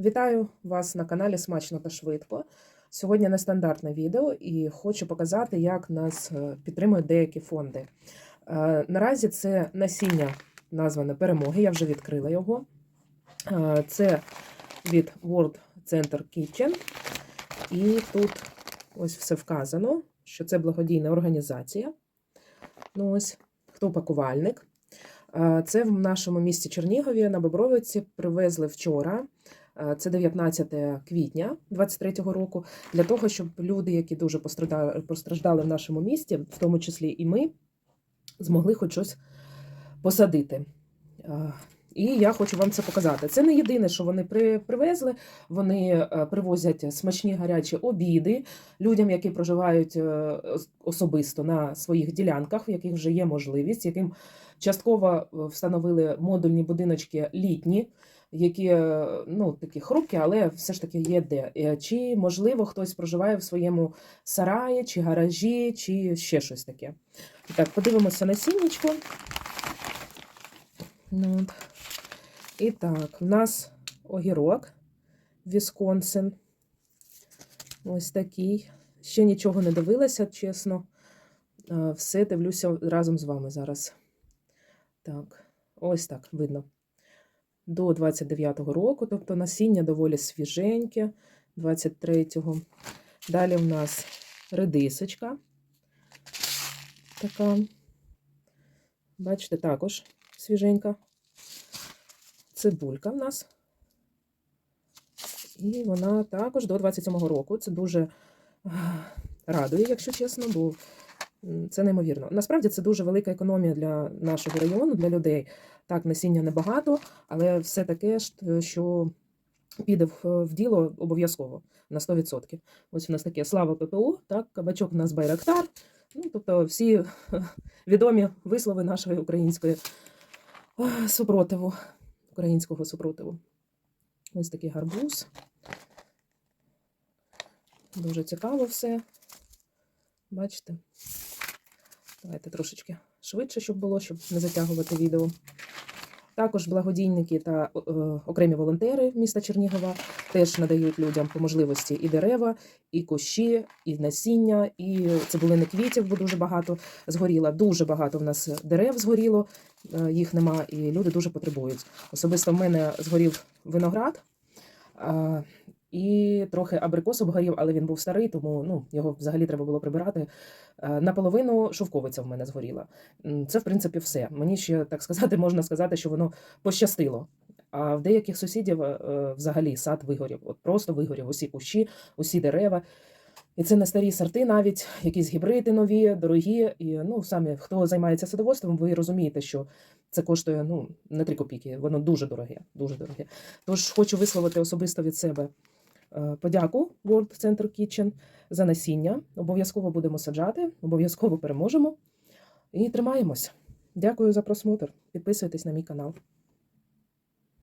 Вітаю вас на каналі Смачно та швидко. Сьогодні нестандартне відео і хочу показати, як нас е, підтримують деякі фонди. Е, Наразі це насіння назване перемоги, я вже відкрила його. Е, Це від World Center Kitchen. І тут ось все вказано, що це благодійна організація. Ну ось, хто пакувальник. Це в нашому місті Чернігові на Бобровиці привезли вчора. Е, Це 19 квітня 23-го року, для того, щоб люди, які дуже постраждали, постраждали в нашому місті, в тому числі і ми, змогли хоч щось посадити. І я хочу вам це показати. Це не єдине, що вони при, привезли. Вони е, привозять смачні гарячі обіди людям, які проживають е, особисто на своїх ділянках, в яких вже є можливість, яким частково е, встановили модульні будиночки літні, які ну, такі хрупкі, але все ж таки є де. Чи, можливо, хтось проживає в своєму сараї, чи гаражі, чи ще щось таке. Так, подивимося на сінечко. Ну. І так, в нас огірок Вісконсин. Ось такий. Ще нічого не дивилася, чесно. Все дивлюся разом з вами зараз. Так, ось так видно. До 29-го року, тобто насіння доволі свіженьке, 23-го. Далі в нас редисочка. Така. Бачите, також свіженька. Цибулька в нас. І вона також до 27-го року. Це дуже радує, якщо чесно, бо це неймовірно. Насправді це дуже велика економія для нашого району, для людей. Так, насіння небагато, але все таке, е, що піде в, діло обов'язково на 100%. Ось у нас таке слава ППУ, так, кабачок у нас Байрактар. Ну, тобто всі відомі вислови нашої української супротиву, українського супротиву. Ось такий гарбуз. Дуже цікаво все. Бачите? Давайте трошечки швидше, щоб було, щоб не затягувати відео. Також благодійники та окремі волонтери міста Чернігова теж надають людям по можливості і дерева, і кущі, і насіння, і цибулини квітів, бо дуже багато згоріло. Дуже багато в нас дерев згоріло, е, їх нема, і люди дуже потребують. Особисто в мене згорів виноград. Е, І трохи абрикос обгорів, але він був старий, тому ну, його взагалі треба було прибирати. Е, Наполовину шовковиця в мене згоріла. Це, в принципі, все. Мені ще так сказати, можна сказати, що воно пощастило. А в деяких сусідів е, взагалі сад вигорів. От просто вигорів усі кущі, усі дерева. І це не старі сорти, навіть якісь гібриди нові, дорогі. І ну самі хто займається садоводством, ви розумієте, що це коштує ну не 3 копійки, воно дуже дороге, дуже дороге. Тож хочу висловити особисто від себе е, подяку World Center Kitchen за насіння. Обов'язково будемо саджати, обов'язково переможемо і тримаємось. Дякую за просмотр. Підписуйтесь на мій канал.